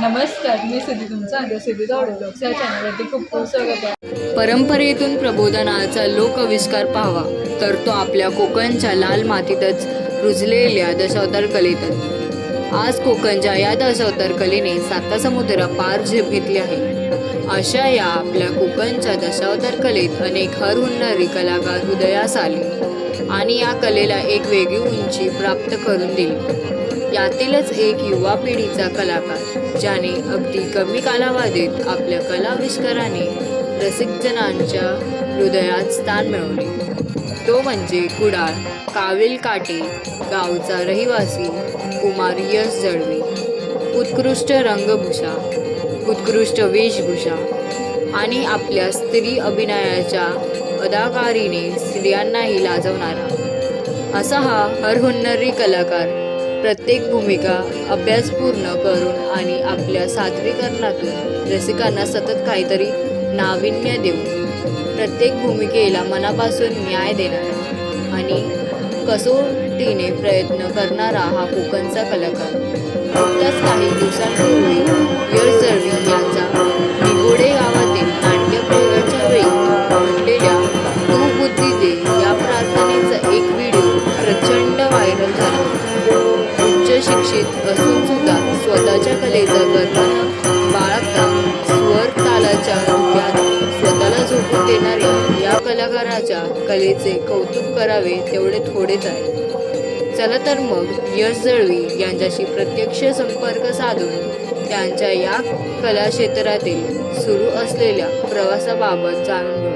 नमस्कार मी सिद्धी तुमचा आता सिद्धी ब्लॉग्स या चॅनलवरती खूप खूप स्वागत आहे. परंपरेतून प्रबोधनाचा लोकविष्कार पाहावा तर तो आपल्या कोकणच्या लाल मातीतच रुजलेल्या दशावतार कलेतच. आज कोकणच्या या दशावतार कलेने साता समुद्र पार झेप घेतली आहे. अशा या आपल्या कोकणच्या दशावतार कलेत अनेक हरहुन्नरी कलाकार उदयास आले आणि या कलेला एक वेगळी उंची प्राप्त करून दिली. यातीलच एक युवा पिढीचा कलाकार ज्याने अगदी कमी कालावधीत आपल्या कलाविष्काराने रसिकजनांच्या हृदयात स्थान मिळवले. तो म्हणजे कुडाळ कावेल काटे गावचा रहिवासी कुमार यश जळवे. उत्कृष्ट रंगभूषा उत्कृष्ट वेशभूषा आणि आपल्या स्त्री अभिनयाच्या अदाकारीने स्त्रियांनाही लाजवणारा. असा हा हरहुन्नरी कलाकार प्रत्येक भूमिका अभ्यासपूर्ण करून आणि आपल्या सादरीकरणातून रसिकांना सतत काहीतरी नाविन्य देऊन प्रत्येक भूमिकेला मनापासून न्याय देणारा आणि कसोटीने प्रयत्न करणारा हा कोकणचा कलाकार. नुकताच काही दिवसांपूर्वी यश यांचा शिक्षित असून सुद्धा स्वतःच्या कलेचा गर्व बाळगता स्वर तालाच्या धुक्यात स्वतःला झोपून देणाऱ्या या कलाकाराच्या कलेचे कौतुक करावे तेवढे थोडेच आहे. चला तर मग यश जळवी यांच्याशी प्रत्यक्ष संपर्क साधून त्यांच्या या कला क्षेत्रातील सुरू असलेल्या प्रवासाबाबत जाणून घेऊ.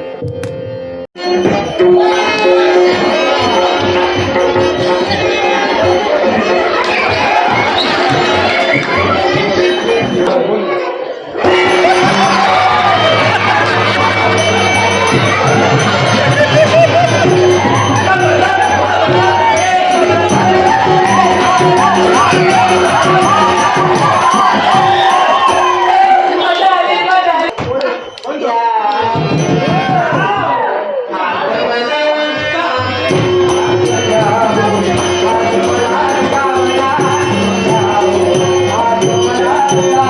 Allah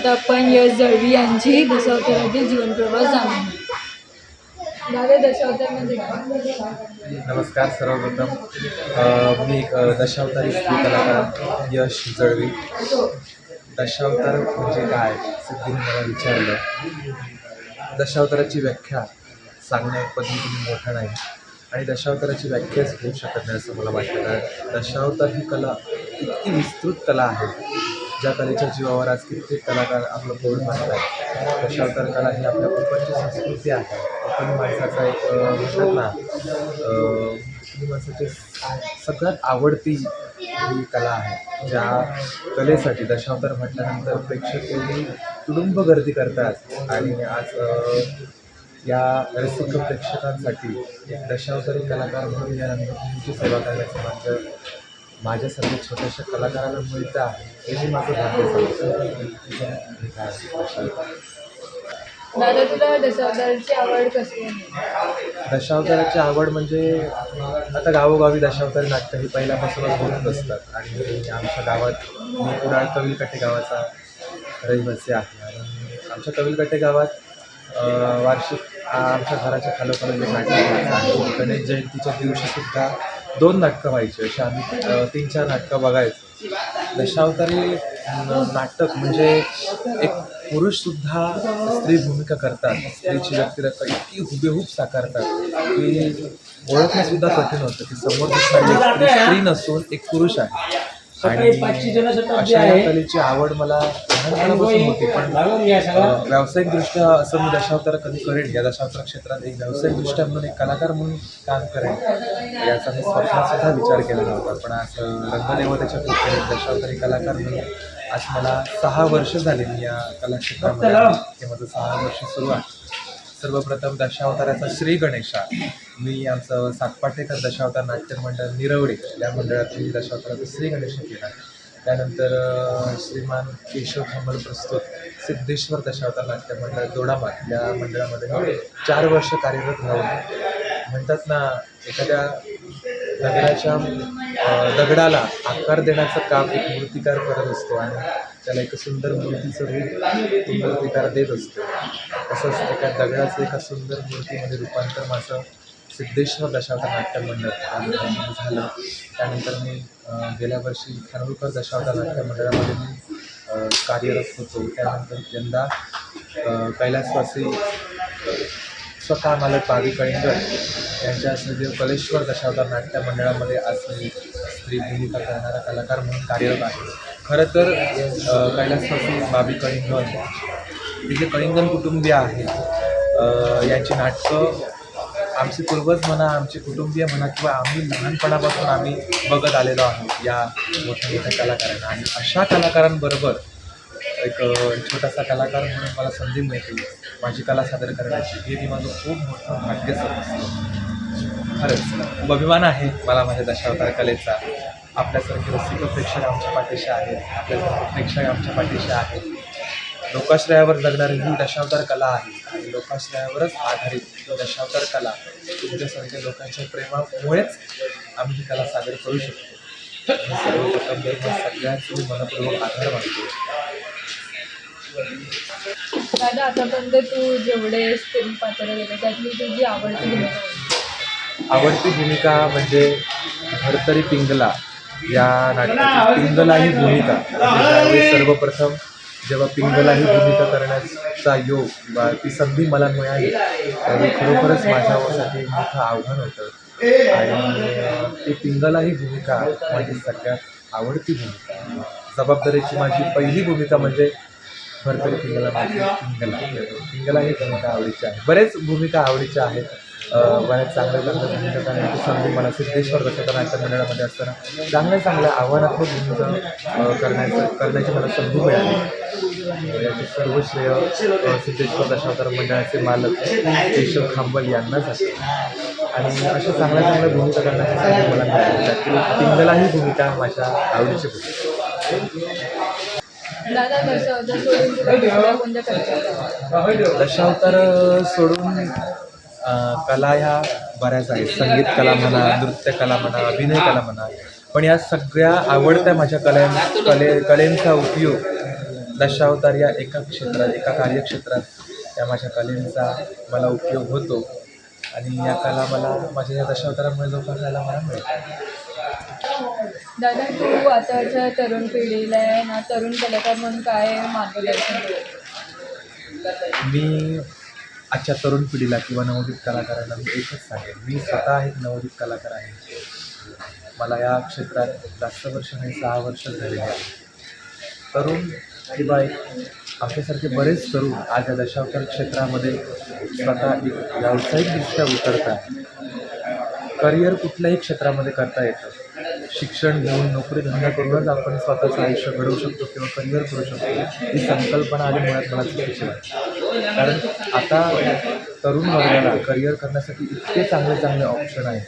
आता आपण यश दळवी यांची दशावतारातील जीवन प्रवास जाणून दादा नमस्कार सर्वप्रथम. मी एक दशावतारी स्त्री कलाकार यश जळवी. दशावतार म्हणजे काय? सिद्धीने मला विचारलं. दशावताराची व्याख्या सांगण्या पद्धतीने मोठं नाही. आणि दशावताराची व्याख्याच होऊ शकत नाही असं मला वाटतं. कारण दशावतार ही कला इतकी विस्तृत कला आहे. ज्या कलेच्या जीवावर आज कित्येक कलाकार आपलं पोट मानत आहेत दशावतार कला ही आपल्या कोकणची संस्कृती आहे. कोकणी माणसाचा एक म्हणतात ना कोकणी माणसाची सगळ्यात आवडती ही कला आहे ज्या कलेसाठी दशावतार म्हटल्यानंतर प्रेक्षक एवढी तुडुंब गर्दी करतात. आणि आज या रसिक प्रेक्षकांसाठी एक दशावतारी कलाकार म्हणून या रंगभूमीची सेवा करण्याचं माझं माझ्यासारख्या छोट्याशा कलाकाराला मिळतं आहे हे मी माझं. दादा तुला दशावताराची आवड कशी दशावताराची आवड म्हणजे आता गावोगावी दशावतारी नाट्य ही पहिल्यापासूनच होत असतात आणि आमच्या गावात मी कुडाळ कविलकट्टे गावाचा रहिवासी आहे आणि आमच्या कविलकट्टे गावात वार्षिक आमच्या घराच्या खालोखाल नाटक गणेश जयंतीच्या दिवशीसुद्धा दोन नाटकं व्हायची अशी आम्ही तीन चार नाटकं बघायचो. दशावतारी नाटक म्हणजे एक पुरुषसुद्धा स्त्री भूमिका करतात. स्त्रीची व्यक्तिरेखा इतकी हुबेहूब साकारतात की ओळखणंसुद्धा कठीण होतं की समोर दिसणारी स्त्री नसून एक पुरुष आहे. अशा या कलेची आवड मला लहानपणापासून होती पण व्यावसायिकदृष्ट्या असं मी दशावतार कधी करेन या दशावतार क्षेत्रात एक व्यावसायिकदृष्ट्या म्हणून एक कलाकार म्हणून काम करेन याचा मी स्वप्नात सुद्धा विचार केला नव्हता. पण आज रंगदेवतेच्या कृपेने दशावतारी कलाकार म्हणून आज मला सहा वर्ष झाली मी या कलाक्षेत्रामध्ये. हे माझं सहा वर्ष सुरू आहे. सर्वप्रथम दशावताराचा श्री गणेशा मी आमचं सातपाटेकर दशावतार नाट्य मंडळ निरवडे या मंडळातून मी दशावताराचा श्री गणेश केला. त्यानंतर श्रीमान केशव धमल प्रस्तुत सिद्धेश्वर दशावतार नाट्य मंडळ दोडामात या मंडळामध्ये चार वर्ष कार्यरत राहून म्हणतात ना एखाद्या दगडाच्या दगडाला आकार देण्याचं काम एक मूर्तिकार करत असतो आणि त्याला एक सुंदर मूर्तीचं रूप मूर्तिकार देत असतो. तसंच एका दगडाचं एका सुंदर मूर्तीमध्ये रूपांतर माझं सिद्धेश्वर दशावतार नाट्यमंडळ झालं. त्यानंतर मी गेल्या वर्षी खानोलकर दशावतार नाट्यमंडळामध्ये मी कार्यरत होतो. त्यानंतर यंदा कैलासवासी स्वतः मालक बाबी कळिंगड यांच्या सदैव कलेश्वर दशावतार नाट्यमंडळामध्ये आज मी स्त्री भूमिका करणारा कलाकार म्हणून कार्यरत आहे. खरं तर कैलासवासी बाबी कळिंगर हे जे कळिंगण कुटुंबीय आहे यांची नाटकं आमचे पूर्वज म्हणा आमचे कुटुंबीय म्हणा किंवा आम्ही लहानपणापासून आम्ही बघत आलेलो आहोत या मोठ्या मोठ्या कलाकारांना. आणि अशा कलाकारांबरोबर एक छोटासा कलाकार म्हणून मला संधी मिळते. माझी कला सादर करण्याची. हे मी माझं खूप मोठं भाग्य समजतं. खरंच खूप अभिमान आहे मला माझ्या दशावतार कलेचा. आपल्यासारखे रसिक प्रेक्षक आमच्या पाठीशी आहेत. आपल्यासारखे प्रेक्षक आमच्या पाठीशी आहेत. लोकाश्रयावर जगणारी ही दशावतार कला आहे आणि लोकाश्रयावरच आधारित ही दशावतार कला तुमच्यासारख्या लोकांच्या प्रेमामुळेच आम्ही ही कला सादर करू शकतो. सर्वप्रथम सगळ्यांचे मनपूर्वक आभार मानतो. दादा आतापर्यंत तू जेवढे स्त्री पात्र गेले त्यातली तुझी आवडती भूमिका? आवडती भूमिका म्हणजे भरतरी पिंगला या नाटकाची पिंगला ही भूमिका. म्हणजे सर्वप्रथम जेव्हा पिंगला ही भूमिका करण्याचा योग किंवा ती संधी मला मिळाली त्यावेळी खरोखरच माझ्यासाठी मोठं आव्हान होतं. आणि ती पिंगला ही भूमिका माझी सगळ्यात आवडती भूमिका. जबाबदारीची माझी पहिली भूमिका म्हणजे भरपूर पिंगला पिंगला पिंगला ही भूमिका आवडीची आहे बरेच भूमिका आवडीच्या आहेत. बऱ्याच चांगल्या चांगल्या भूमिका करण्याची संधी मला सिद्धेश्वर दशकरांच्या मंडळामध्ये असताना चांगल्या चांगल्या आव्हानात्मक भूमिका करण्याचं करण्याची मला संधी मिळाली. याचे सर्व श्रेय सिद्धेश्वर दशावतार मंडळाचे मालक केशव खांबल यांनाच असते. आणि अशा चांगल्या चांगल्या भूमिका करण्याची संधी मला मिळाली. त्यातील पिंगला ही भूमिका माझ्या आवडीची भूमिका दशावतार सोडून कला ह्या बऱ्याच आहेत. संगीत कला म्हणा नृत्य कला म्हणा अभिनय कला म्हणा. पण या सगळ्या आवडत्या माझ्या कले कले कलेंचा उपयोग दशावतार या एका क्षेत्रात एका कार्यक्षेत्रात या माझ्या कलेंचा मला उपयोग होतो. आणि या कला मला माझ्या या दशावतारामुळे जोपासायला मला मिळतात दादा तू आताच्या तरुण पिढीला आहे ना तरुण कलाकार म्हणून काय मार्गदर्शन मी आजच्या तरुण पिढीला किंवा नवोदित कलाकारांना मी एकच सांगेन. मी स्वतः एक नवोदित कलाकार आहे. मला या क्षेत्रात जास्त वर्ष नाही सहा वर्ष झालेली आहे. तरुण किंवा एक आपल्यासारखे बरेच तरुण आज या दशावतार क्षेत्रामध्ये स्वतः एक व्यावसायिकदृष्ट्या उतरतात करिअर कुठल्याही क्षेत्रामध्ये करता येतं. शिक्षण घेऊन नोकरी धंदा करूनच आपण स्वतःचं आयुष्य घडवू शकतो किंवा करिअर करू शकतो ही संकल्पना आली मुळात मला चुकीची वाटते कारण आता तरुण वर्गाला करिअर करण्यासाठी इतके चांगले चांगले ऑप्शन आहेत.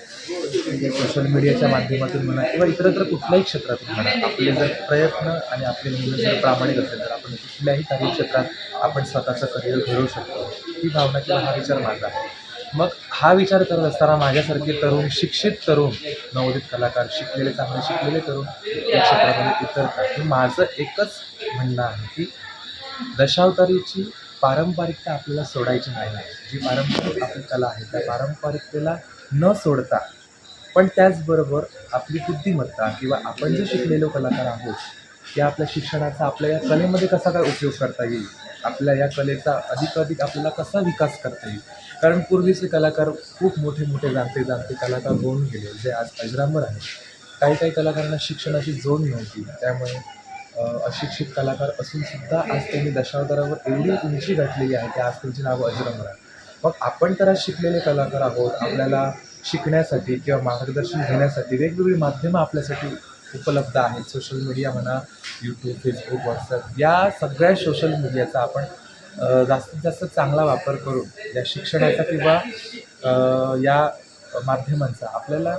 सोशल मीडियाच्या माध्यमातून म्हणा किंवा इतरत्र कुठल्याही क्षेत्रातून म्हणा आपले जर प्रयत्न आणि आपले मुलं जर प्रामाणिक असेल तर आपण कुठल्याही कार्यक्षेत्रात आपण स्वतःचं करिअर घडवू शकतो. ही भावना किंवा हा विचार माझा आहे. मग हा विचार करत असताना माझ्यासारखे तरुण शिक्षित तरुण नवोदित कलाकार शिकलेले चांगले शिकलेले तरुण या क्षेत्रामध्ये उतरतात. हे माझं एकच म्हणणं आहे की दशावतारीची पारंपरिकता आपल्याला सोडायची नाही. आहे जी पारंपरिक आपली कला आहे त्या पारंपरिकतेला न सोडता पण त्याचबरोबर आपली बुद्धिमत्ता किंवा आपण जे शिकलेलो कलाकार आहोत या आपल्या शिक्षणाचा आपल्या या कलेमध्ये कसा काय उपयोग करता येईल? आपल्या या कलेचा अधिकाधिक आपल्याला कसा विकास करता येईल? कारण पूर्वीचे कलाकार खूप मोठे मोठे जाणते जाणते कलाकार होऊन गेले जे आज अजरामर आहेत. काही काही कलाकारांना शिक्षणाची जोड नव्हती. त्यामुळे अशिक्षित कलाकार असूनसुद्धा आज त्यांनी दशावतारावर एवढी उंची गाठलेली आहे की आज त्यांची नावं अजरामर आहे मग आपण तर आज शिकलेले कलाकार आहोत आपल्याला शिकण्यासाठी किंवा मार्गदर्शन घेण्यासाठी वेगवेगळी माध्यमं आपल्यासाठी उपलब्ध आहेत. सोशल मीडिया म्हणा यूट्यूब फेसबुक व्हॉट्सअप या सगळ्या सोशल मीडियाचा आपण जास्तीत जास्त चांगला वापर करून या शिक्षणाचा किंवा या माध्यमांचा आपल्याला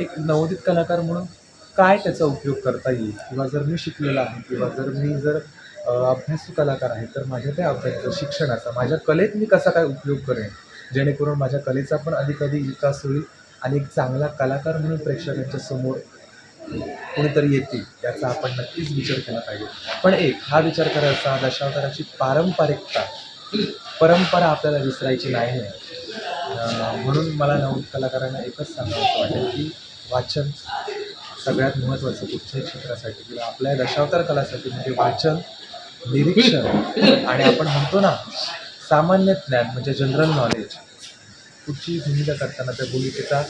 एक नवोदित कलाकार म्हणून काय त्याचा उपयोग करता येईल? किंवा जर मी शिकलेला आहे किंवा जर मी जर अभ्यासू कलाकार आहे तर माझ्या त्या अभ्यास शिक्षणाचा माझ्या कलेत मी कसा काय उपयोग करेन? जेणेकरून माझ्या कलेचा पण अधिकाधिक विकास होईल आणि एक चांगला कलाकार म्हणून प्रेक्षकांच्या समोर कोणीतरी येतील याचा आपण नक्कीच विचार केला पाहिजे. पण एक हा विचार करायचा दशावताराची पारंपरिकता परंपरा आपल्याला विसरायची नाही. म्हणून मला नवीन कलाकारांना एकच सांगावं वाटेल की वाचन सगळ्यात महत्त्वाचं कुठच्याही क्षेत्रासाठी किंवा आपल्या दशावतार कलासाठी म्हणजे वाचन निरीक्षण आणि आपण म्हणतो ना सामान्य ज्ञान म्हणजे जनरल नॉलेज कुठची भूमिका करताना त्या भूमिकेचा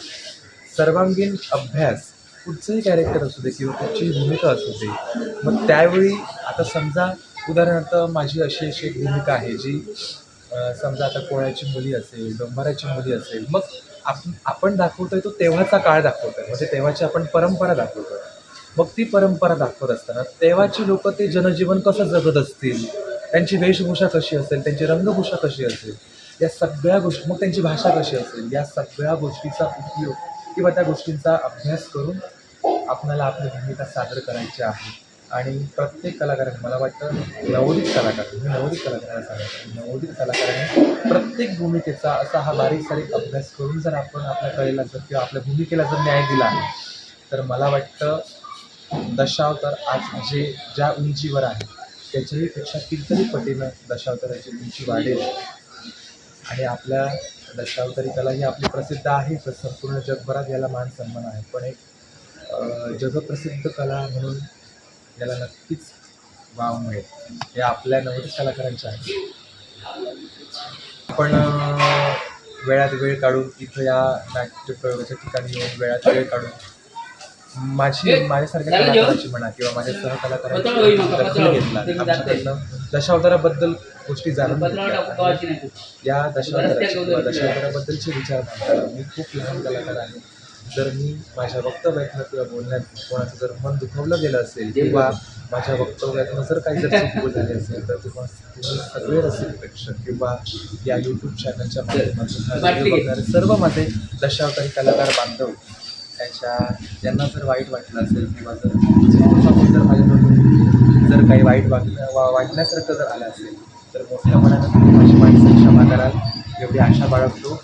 सर्वांगीण अभ्यास कुठचंही कॅरेक्टर असू दे किंवा कुठचीही भूमिका असू दे मग त्यावेळी आता समजा उदाहरणार्थ माझी अशी अशी एक भूमिका आहे जी समजा आता कोळ्याची मुली असेल डोंबाराची मुली असेल मग आपण आपण दाखवतोय तो तेव्हाचा काळ दाखवतोय म्हणजे तेव्हाची आपण परंपरा दाखवतोय. भक्ती परंपरा दाखवत असताना तेव्हाची लोक ते जनजीवन कसं जगत असतील? त्यांची वेशभूषा कशी असेल? त्यांची रंगभूषा कशी असेल? या सगळ्या गोष्टी मग त्यांची भाषा कशी असेल? या सगळ्या गोष्टीचा उपयोग किंवा त्या गोष्टींचा अभ्यास करून आपणाला आपली भूमिका सादर करायची आहे. आणि प्रत्येक कलाकाराने मला वाटतं नवोदित कलाकार मी नवोदित कलाकारांना सांगायचं नवोदित कलाकाराने प्रत्येक भूमिकेचा असा हा बारीक सारीक अभ्यास करून जर आपण आपल्या कलेला जर किंवा आपल्या भूमिकेला जर न्याय दिला तर मला वाटतं दशावतार आज जे ज्या उंचीवर आहे त्याच्याही पेक्षा कितीतरी पटीनं दशावताराची उंची वाढेल. आणि आपल्या दशावतारी कला ही आपली प्रसिद्ध आहे तर संपूर्ण जगभरात याला मान सन्मान आहे. पण एक जगप्रसिद्ध कला म्हणून याला नक्कीच वाव मिळेल. हे आपल्या नवोदित कलाकारांच्या आहे. आपण वेळात वेळ काढून इथं या नाट्य प्रयोगाच्या ठिकाणी येऊन वेळात वेळ काढून माझी माझ्यासारख्या कलाकाराची म्हणा किंवा माझ्या सहकलाकारांची दखल घेतला. आमच्याकडनं दशावताराबद्दल गोष्टी जाणून घेतल्या. या दशावताराची किंवा दशावताराबद्दलचे विचार मी खूप लहान कलाकार आहे. जर मी माझ्या वक्तव्यातनं किंवा बोलण्यात कोणाचं जर मन दुखवलं गेलं असेल किंवा माझ्या वक्तव्यातनं जर काही जर चूक झाली असेल तर तुम्हा तुम्ही सगळे रसिक प्रेक्षक किंवा या यूट्यूब चॅनलच्या माध्यमातून सर्व माझे दशावतारी कलाकार बांधव त्यांच्या त्यांना जर वाईट वाटलं असेल किंवा जर समोर जर माझ्याकडून जर काही वाईट वागलं वा वाटण्यासारखं जर आलं असेल तर मोठ्या मनानं माझी माणसं क्षमा कराल एवढी आशा बाळगतो.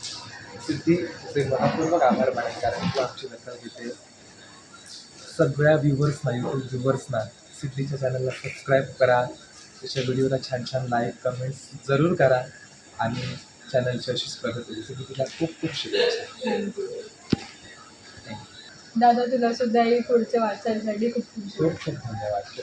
सिद्धी ते मनापूर्वक आभार मानेल कारण की आमची दखल घेते. सगळ्या व्ह्युवर्सना यूट्यूब व्ह्युवर्सना सिद्धीच्या चॅनलला सबस्क्राईब करा. त्याच्या व्हिडिओला छान छान लाईक कमेंट्स जरूर करा. आणि चॅनलची अशीच प्रगती जसं तिला खूप खूप शुभेच्छा. दादा तुला सुद्धा ही पुढच्या वाटचालीसाठी खूप खूप खूप खूप धन्यवाद.